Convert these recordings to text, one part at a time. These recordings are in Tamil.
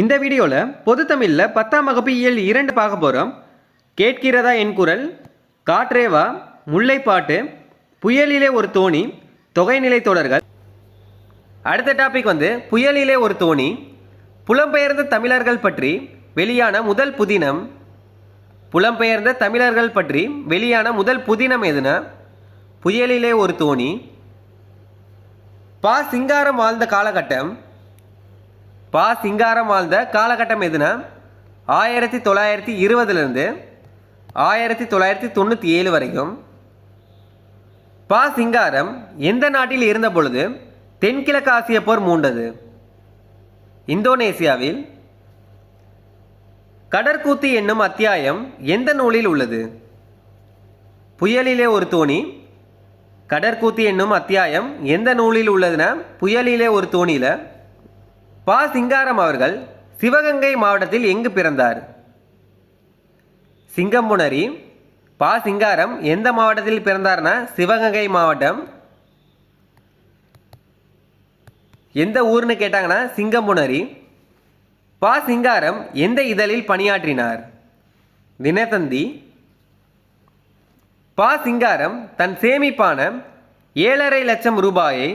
இந்த வீடியோவில் பொது தமிழில் பத்தாம் வகுப்பு இயல் இரண்டு பார்க்க போகிறோம் கேட்கிறதா என் குரல்? காற்றேவா? முல்லைப்பாட்டு? புயலிலே ஒரு தோணி? தொகைநிலை தொடர்கள்? அடுத்த டாபிக் வந்து புயலிலே ஒரு தோணி? புலம்பெயர்ந்த தமிழர்கள் பற்றி வெளியான முதல் புதினம்? புலம்பெயர்ந்த தமிழர்கள் பற்றி வெளியான முதல் புதினம் எதுனா? புயலிலே ஒரு தோணி? பா சிங்காரம் வாழ்ந்த காலகட்டம்? பா சிங்காரம் வாழ்ந்த காலகட்டம் எதுனா? ஆயிரத்தி தொள்ளாயிரத்தி இருபதுலேருந்து ஆயிரத்தி தொள்ளாயிரத்தி தொண்ணூற்றி ஏழு வரைக்கும் பா சிங்காரம் எந்த நாட்டில் இருந்த பொழுது தென்கிழக்கு ஆசிய போர் மூண்டது? இந்தோனேசியாவில். கடற்கூத்து என்னும் அத்தியாயம் எந்த நூலில் உள்ளது? புயலிலே ஒரு தோணி. கடற்கூத்து என்னும் அத்தியாயம் எந்த நூலில் உள்ளதுன்னா புயலிலே ஒரு தோணியில். பா சிங்காரம் அவர்கள் சிவகங்கை மாவட்டத்தில் எங்கு பிறந்தார்? சிங்கம்புணரி. பா சிங்காரம் எந்த மாவட்டத்தில் பிறந்தார்னா சிவகங்கை மாவட்டம். எந்த ஊர்னு கேட்டாங்கன்னா சிங்கம்புணரி. பா சிங்காரம் எந்த இதழில் பணியாற்றினார்? தினத்தந்தி பா சிங்காரம் தன் சேமிப்பான ஏழரை லட்சம் ரூபாயை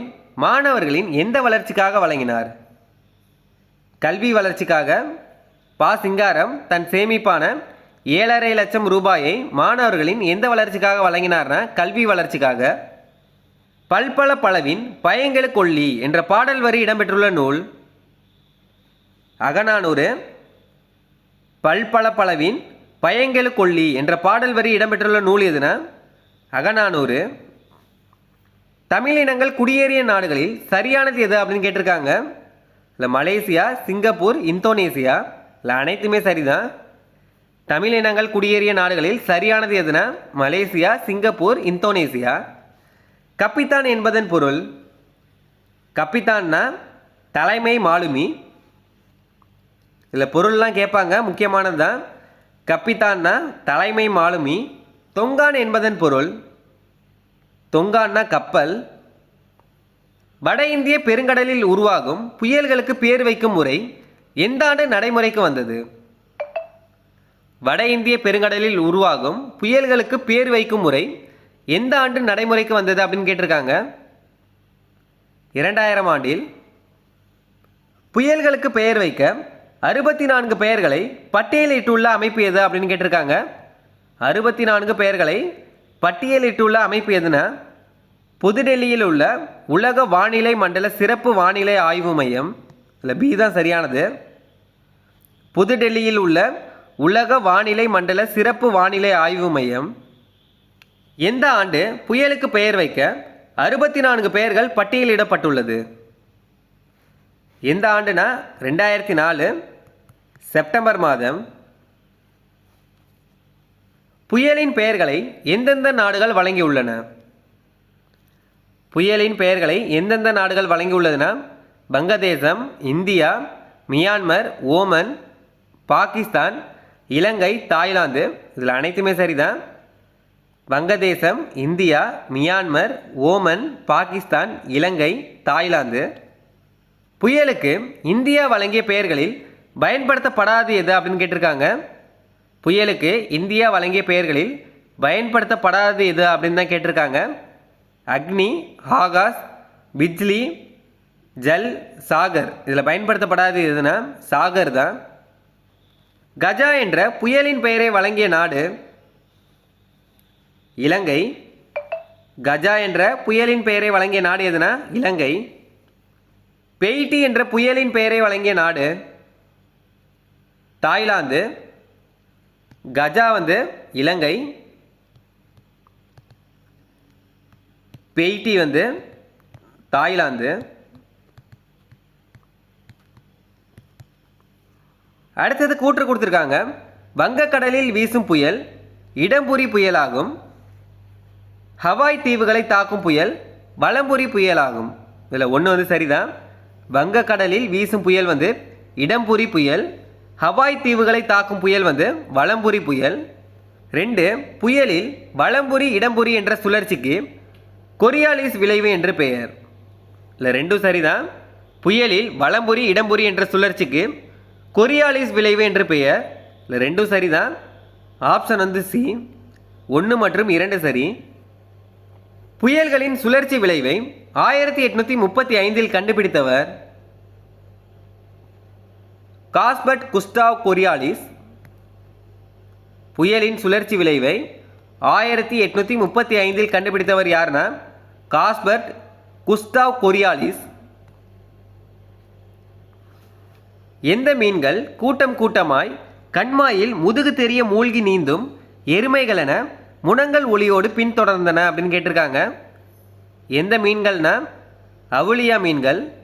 மாணவர்களின் எந்த வளர்ச்சிக்காக வழங்கினார்? கல்வி வளர்ச்சிக்காக பா. சிங்காரம் தன் சேமிப்பான ஏழரை லட்சம் ரூபாயை மாணவர்களின் எந்த வளர்ச்சிக்காக வழங்கினார்னா கல்வி வளர்ச்சிக்காக. பல்பல பலவின் பயங்கெழு கொல்லி என்ற பாடல் வரி இடம்பெற்றுள்ள நூல். அகநானூறு. பல்பல பலவின் பயங்கெழு கொல்லி என்ற பாடல் வரி இடம்பெற்றுள்ள நூல் எதுனா அகநானூறு. தமிழினங்கள் குடியேறிய நாடுகளில் சரியானது எது அப்படின்னு கேட்டிருக்காங்க. இல்லை மலேசியா சிங்கப்பூர் இந்தோனேசியா? இல்லை அனைத்துமே சரிதான். தமிழினங்கள் குடியேறிய நாடுகளில் சரியானது எதுனா மலேசியா சிங்கப்பூர் இந்தோனேசியா? கப்பித்தான் என்பதன் பொருள் கப்பித்தான்னா தலைமை மாலுமி. இதில் பொருள்லாம் கேட்பாங்க முக்கியமானது தான் கப்பித்தான்னா தலைமை மாலுமி. தொங்கான் என்பதன் பொருள் தொங்கான்னா கப்பல். வட இந்திய பெருங்கடலில் உருவாகும் புயல்களுக்கு பேர் வைக்கும் முறை எந்த ஆண்டு நடைமுறைக்கு வந்தது? வட இந்திய பெருங்கடலில் உருவாகும் புயல்களுக்கு பேர் வைக்கும் முறை எந்த ஆண்டு நடைமுறைக்கு வந்தது அப்படின்னு கேட்டிருக்காங்க? இரண்டாயிரம் ஆண்டில். புயல்களுக்கு பெயர் வைக்க அறுபத்தி நான்கு பெயர்களை பட்டியலிட்டுள்ள அமைப்பு எது அப்படின்னு கேட்டிருக்காங்க? அறுபத்தி நான்கு பெயர்களை பட்டியலிட்டுள்ள அமைப்பு எதுனா? புதுடெல்லியில் உள்ள உலக வானிலை மண்டல சிறப்பு வானிலை ஆய்வு மையம் இல்லை பி தான் சரியானது. புதுடெல்லியில் உள்ள உலக வானிலை மண்டல சிறப்பு வானிலை ஆய்வு மையம். எந்த ஆண்டு புயலுக்கு பெயர் வைக்க அறுபத்தி நான்கு பெயர்கள் பட்டியலிடப்பட்டுள்ளது? எந்த ஆண்டுனா ரெண்டாயிரத்தி நாலு செப்டம்பர் மாதம். புயலின் பெயர்களை எந்தெந்த நாடுகள் வழங்கியுள்ளன? புயலின் பெயர்களை எந்தெந்த நாடுகள் வழங்கியுள்ளதுன்னா வங்கதேசம் இந்தியா மியான்மர் ஓமன் பாகிஸ்தான் இலங்கை தாய்லாந்து. இதில் அனைத்துமே சரிதான். வங்கதேசம் இந்தியா மியான்மர் ஓமன் பாகிஸ்தான் இலங்கை தாய்லாந்து. புயலுக்கு இந்தியா வழங்கிய பெயர்களில் பயன்படுத்தப்படாது எது அப்படின்னு கேட்டிருக்காங்க. புயலுக்கு இந்தியா வழங்கிய பெயர்களில் பயன்படுத்தப்படாது எது அப்படின்னு தான் கேட்டிருக்காங்க. அக்னி ஆகாஷ் பிஜ்லி ஜல் சாகர். இதில் பயன்படுத்தப்படாது எதுனா? சாகர் தான். கஜா என்ற புயலின் பெயரை வழங்கிய நாடு இலங்கை. கஜா என்ற புயலின் பெயரை வழங்கிய நாடு எதுனா? இலங்கை. பெய்டி என்ற புயலின் பெயரை வழங்கிய நாடு தாய்லாந்து. கஜா வந்து இலங்கை. பெய்டி வந்து தாய்லாந்து. அடுத்தது கூற்று கொடுத்துருக்காங்க. வங்கக்கடலில் வீசும் புயல் இடம்புரி புயலாகும். ஹவாய் தீவுகளை தாக்கும் புயல் வலம்புரி புயலாகும். இதில் ஒன்று வந்து சரிதான். வங்கக்கடலில் வீசும் புயல் வந்து இடம்புரி புயல் ஹவாய் தீவுகளை தாக்கும் புயல் வந்து வலம்புரி புயல். ரெண்டு புயலில் வலம்புரி இடம்புரி என்ற சுழற்சிக்கு கொரியாலிஸ் விளைவு என்று பெயர். இல்லை ரெண்டும் சரிதான். புயலில் வலம்புரி இடம்புரி என்ற சுழற்சிக்கு கொரியாலிஸ் விளைவு என்று பெயர். இல்லை ரெண்டும் சரிதான். ஆப்ஷன் வந்து சி. ஒன்று மற்றும் இரண்டு சரி. புயல்களின் சுழற்சி விளைவை ஆயிரத்தி எட்நூற்றி முப்பத்தி ஐந்தில் கண்டுபிடித்தவர் காஸ்பர்ட் குஸ்டாவ் கொரியாலிஸ். புயலின் சுழற்சி விளைவை ஆயிரத்தி எட்நூற்றி முப்பத்தி ஐந்தில் கண்டுபிடித்தவர் யாருன்னா காஸ்பர்ட் குஸ்டாவ் கொரியாலிஸ். எந்த மீன்கள் கூட்டம் கூட்டமாய் கண்மாயில் முதுகு தெரிய மூழ்கி நீந்தும் எருமைகளென முனங்கள் ஒளியோடு பின்தொடர்ந்தன அப்படின்னு கேட்டிருக்காங்க. எந்த மீன்கள்னா? அவுளியா மீன்கள்